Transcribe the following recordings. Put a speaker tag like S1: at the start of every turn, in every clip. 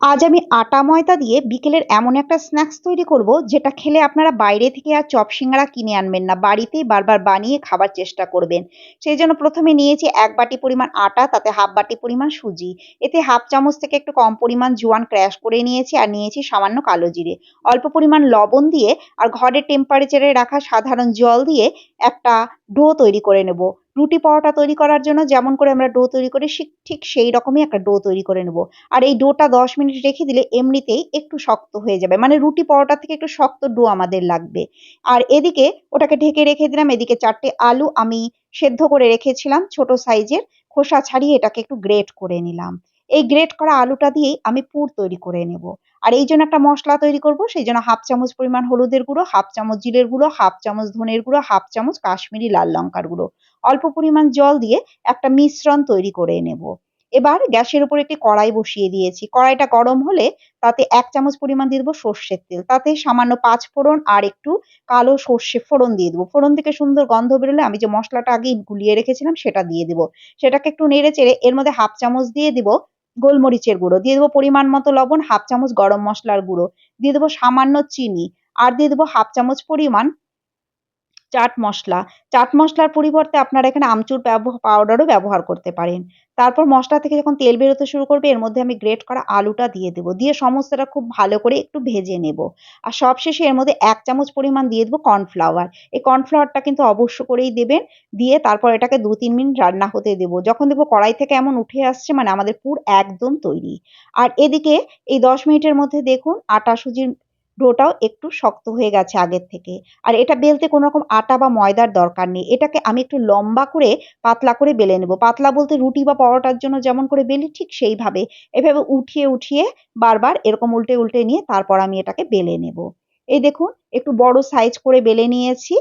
S1: আজ আমি আটা ময়দা দিয়ে বিকেলের এমন একটা স্ন্যাক্স তৈরি করব, যেটা খেলে আপনারা বাইরে থেকে আর চপ সিঙ্গারা কিনে আনবেন না। বাড়িতেই বারবার বানিয়ে খাবার চেষ্টা করবেন। সেই জন্য প্রথমে নিয়েছি এক বাটি পরিমাণ আটা, তাতে হাফ বাটি পরিমাণ সুজি। এতে হাফ চামচ থেকে একটু কম পরিমাণ জোয়ান ক্র্যাশ করে নিয়েছি আর নিয়েছি সামান্য কালো জিরে। অল্প পরিমাণ লবণ দিয়ে আর ঘরের টেম্পারেচারে রাখা সাধারণ জল দিয়ে একটা ডো তৈরি করে নেব। রুটি পরোটা তৈরি করার জন্য যেমন করে আমরা ডো তৈরি করি ঠিক সেই রকমই একটা ডো তৈরি করে নেব। আর এই ডোটা দশ মিনিট রেখে দিলে এমনিতেই একটু শক্ত হয়ে যাবে। মানে রুটি পরোটা থেকে একটু শক্ত ডো আমাদের লাগবে। আর এদিকে ওটাকে ঢেকে রেখে দিলাম, এদিকে চারটে আলু আমি সেদ্ধ করে রেখেছিলাম ছোট সাইজের। খোসা ছাড়িয়ে এটাকে একটু গ্রেট করে নিলাম। এই গ্রেট করা আলুটা দিয়েই আমি পুর তৈরি করে নেব। আর এই জন্য একটা মশলা তৈরি করব, সেই জন্য হাফ চামচ পরিমাণ হলুদের গুঁড়ো, হাফ চামচ জিরের গুঁড়ো, হাফ চামচ ধনের গুঁড়ো, হাফ চামচ কাশ্মীরি লাল লঙ্কার গুঁড়ো। অল্প পরিমাণ জল দিয়ে একটা মিশ্রণ তৈরি করে নেব। এবার গ্যাসের উপর একটি কড়াই বসিয়ে দিয়েছি। কড়াইটা গরম হলে তাতে এক চামচ পরিমাণ দিয়ে দেবো সর্ষের তেল। তাতে সামান্য পাঁচ ফোড়ন আর একটু কালো সর্ষে ফোড়ন দিয়ে দেবো। ফোড়ন থেকে সুন্দর গন্ধ বেরোলে আমি যে মশলাটা আগে গুলিয়ে রেখেছিলাম সেটা দিয়ে দেবো। সেটাকে একটু নেড়ে চেড়ে এর মধ্যে হাফ চামচ দিয়ে দিব গোলমরিচের গুঁড়ো। দিয়ে দেবো পরিমাণ মতো লবণ, হাফ চামচ গরম মশলার গুঁড়ো। দিয়ে দেবো সামান্য চিনি। আর দিয়ে দেবো হাফ চামচ পরিমাণ চাট মশলা। চাট মশলার পরিবর্তে আপনারা এখানে আমচুর পাউডারও ব্যবহার করতে পারেন। তারপর মশলা থেকে যখন তেল বেরোতে শুরু করবে, এর মধ্যে আমি গ্রেট করা আলুটা দিয়ে দেবো। দিয়ে সমস্তটা খুব ভালো করে একটু ভেজে নেব। আর সবশেষে এর মধ্যে এক চামচ পরিমাণ দিয়ে দেবো কর্নফ্লাওয়ার এই কর্নফ্লাওয়ারটা কিন্তু অবশ্য করেই দেবেন। দিয়ে তারপর এটাকে দু তিন মিনিট রান্না হতে দেবো। যখন দেবো কড়াই থেকে এমন উঠে আসছে মানে আমাদের পুর একদম তৈরি। আর এদিকে এই দশ মিনিটের মধ্যে দেখুন আটা সুজির ডোটাও একটু শক্ত হয়ে গেছে আগের থেকে। আর এটা বেলতে কোনো রকম আটা বা ময়দার দরকার নেই। এটাকে আমি একটু লম্বা করে পাতলা করে বেলে নেব। পাতলা বলতে রুটি বা পরোটার জন্য যেমন করে বেলি ঠিক সেইভাবে। এভাবে উঠিয়ে উঠিয়ে বারবার এরকম উল্টে উল্টে নিয়ে তারপর আমি এটাকে বেলে নেব। এই দেখুন, একটু বড় সাইজ করে বেলে নিয়েছি।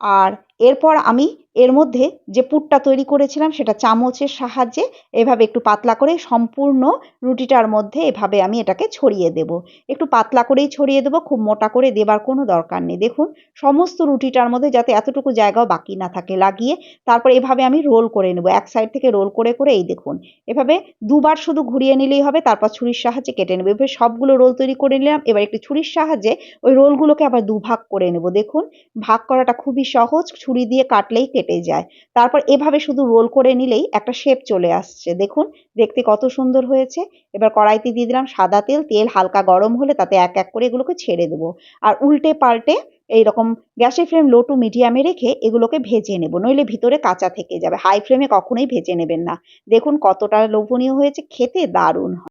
S1: আর এরপর আমি এর মধ্যে যে পুরটা তৈরি করেছিলাম সেটা চামচের সাহায্যে এভাবে একটু পাতলা করে সম্পূর্ণ রুটিটার মধ্যে এভাবে আমি এটাকে ছড়িয়ে দেব। একটু পাতলা করেই ছড়িয়ে দেবো, খুব মোটা করে দেবার কোনো দরকার নেই। দেখুন, সমস্ত রুটিটার মধ্যে যাতে এতটুকু জায়গাও বাকি না থাকে, লাগিয়ে তারপর এভাবে আমি রোল করে নেব, এক সাইড থেকে রোল করে করে এই দেখুন, এভাবে দুবার শুধু ঘুরিয়ে নিলেই হবে, তারপর ছুরির সাহায্যে কেটে নেব। এভাবে সবগুলো রোল তৈরি করে নিলাম, এবার একটি ছুরির সাহায্যে ওই রোলগুলোকে আবার দুভাগ করে নেব। দেখুন, ভাগ করাটা খুবই সহজ ছুরি দিয়ে কাটলেই কেটে যায়। তারপর এভাবে শুধু রোল করে নিলেই একটা শেপ চলে আসছে। দেখুন, দেখতে কত সুন্দর হয়েছে। এবার কড়াইতে দিয়ে দিলাম সাদা তেল। তেল হালকা গরম হলে তাতে এক এক করে এগুলোকে ছেড়ে দেবো। আর উল্টে পাল্টে এইরকম গ্যাসের ফ্লেম লো টু মিডিয়ামে রেখে এগুলোকে ভেজে নেব। নইলে ভিতরে কাঁচা থেকে যাবে। হাই ফ্লেমে কখনোই ভেজে নেবেন না। দেখুন কতটা লোভনীয় হয়েছে। খেতে দারুণ